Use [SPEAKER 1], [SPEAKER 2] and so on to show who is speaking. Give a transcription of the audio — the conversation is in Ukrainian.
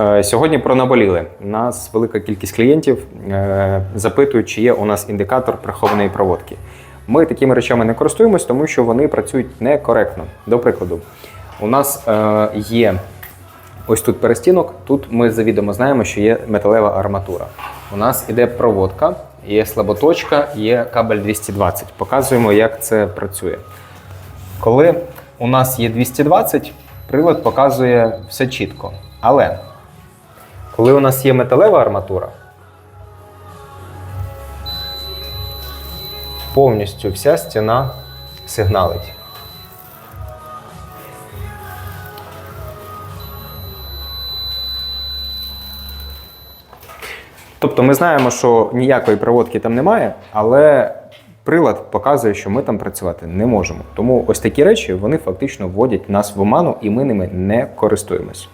[SPEAKER 1] Е, Сьогодні про наболіли. У нас велика кількість клієнтів е, запитують, чи є у нас індикатор прихованої проводки. Ми такими речами не користуємось, тому що вони працюють некоректно. До прикладу, у нас е, є ось тут перестінок, тут ми завідомо знаємо, що є металева арматура. У нас іде проводка, є слаботочка, є кабель 220. Показуємо, як це працює. Коли у нас є 220, прилад показує все чітко. Але коли у нас є металева арматура, повністю вся стіна сигналить. Тобто ми знаємо, що ніякої проводки там немає, але прилад показує, що ми там працювати не можемо. Тому ось такі речі вони фактично вводять нас в оману, і ми ними не користуємось.